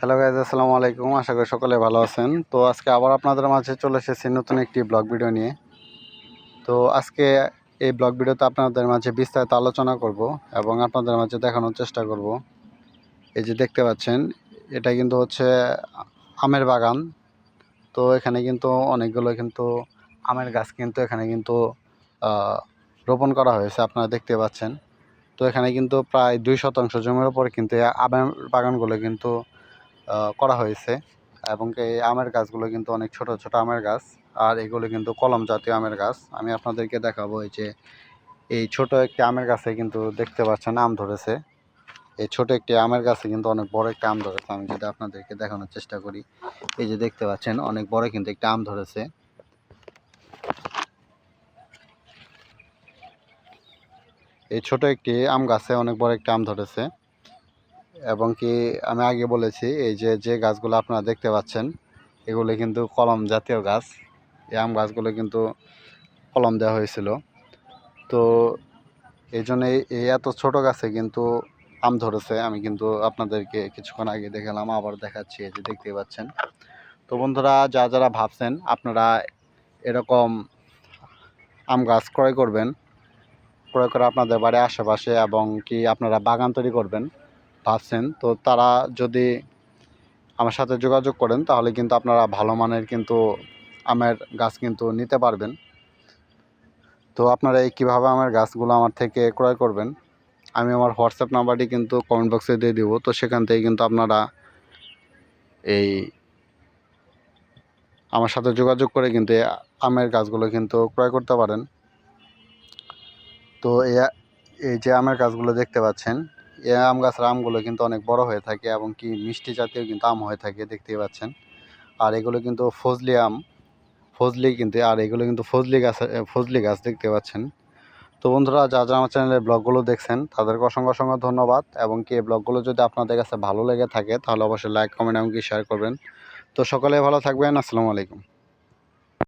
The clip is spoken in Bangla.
হ্যালো গাইজ আসসালামু আলাইকুম। আশা করি সকলে ভালো আছেন। তো আজকে আবার আপনাদের মাঝে চলে এসেছি নতুন একটি ব্লগ ভিডিও নিয়ে। তো আজকে এই ব্লগ ভিডিওতে আপনাদের মাঝে বিস্তারিত আলোচনা করব এবং আপনাদের মাঝে দেখানোর চেষ্টা করব। এই যে দেখতে পাচ্ছেন, এটা কিন্তু হচ্ছে আমের বাগান। তো এখানে কিন্তু অনেকগুলো কিন্তু আমের গাছ কিন্তু এখানে কিন্তু রোপণ করা হয়েছে, আপনারা দেখতে পাচ্ছেন। তো এখানে কিন্তু প্রায় দুই শতাংশ জমির উপর কিন্তু আমের বাগানগুলো কিন্তু করা হয়েছে এবং এই আমের গাছগুলো কিন্তু অনেক ছোট ছোট আমের গাছ আর এগুলো কিন্তু কলম জাতীয় আমের গাছ। আমি আপনাদেরকে দেখাবো এই যে এই ছোট একটি আমের গাছে কিন্তু দেখতে পাচ্ছেন আম ধরেছে। এই ছোট একটি আমের গাছে কিন্তু অনেক বড় একটা আম ধরেছে। আমি যদি আপনাদেরকে দেখানোর চেষ্টা করি, এই যে দেখতে পাচ্ছেন অনেক বড় কিন্তু একটা আম ধরেছে। এই ছোট একটি আম গাছে অনেক বড় একটা আম ধরেছে। এবং কি আমি আগে বলেছি, এই যে যে গাছগুলো আপনারা দেখতে পাচ্ছেন, এগুলো কিন্তু কলম জাতীয় গাছ। এই আম গাছগুলো কিন্তু কলম দেওয়া হয়েছিল। তো এই জন্য এই- এত ছোট গাছে কিন্তু আম ধরেছে। আমি কিন্তু আপনাদেরকে কিছুক্ষণ আগে দেখালাম, আবার দেখাচ্ছি, এই যে দেখতে পাচ্ছেন। তো বন্ধুরা, যা, যারা ভাবছেন, আপনারা এরকম আম গাছ ক্রয় করবেন, ক্রয় করে আপনাদের বাড়ির আশেপাশে এবং কি আপনারা বাগান তৈরি করবেন ভাবছেন তো তারা যদি আমার সাথে যোগাযোগ করেন, তাহলে কিন্তু আপনারা ভালো মানের কিন্তু আমের গাছ কিন্তু নিতে পারবেন। তো আপনারা এই কীভাবে আমার গাছগুলো আমার থেকে ক্রয় করবেন, আমি আমার হোয়াটসঅ্যাপ নাম্বারটি কিন্তু কমেন্ট বক্সে দিয়ে দিব। তো সেখান থেকে কিন্তু আপনারা এই আমার সাথে যোগাযোগ করে কিন্তু আমের গাছগুলো কিন্তু ক্রয় করতে পারেন। তো এই যে আমের গাছগুলো দেখতে পাচ্ছেন আম গাছের আমগুলো কিন্তু অনেক বড় হয়ে থাকে এবং কি মিষ্টি জাতীয় কিন্তু আম হয়ে থাকে, দেখতেই পাচ্ছেন। আর এগুলো কিন্তু ফজলি আম, ফজলি কিন্তু, আর এগুলো কিন্তু ফজলি গাছ ফজলি গাছ দেখতে পাচ্ছেন। তো বন্ধুরা যা যা আমার চ্যানেলের ব্লগগুলো দেখছেন, তাদেরকে অসংখ্য অসংখ্য ধন্যবাদ। এবং কি, এই ব্লগগুলো যদি আপনাদের কাছে ভালো লেগে থাকে, তাহলে অবশ্যই লাইক কমেন্ট এবং কি শেয়ার করবেন। তো সকলে ভালো থাকবেন, আসসালামু আলাইকুম।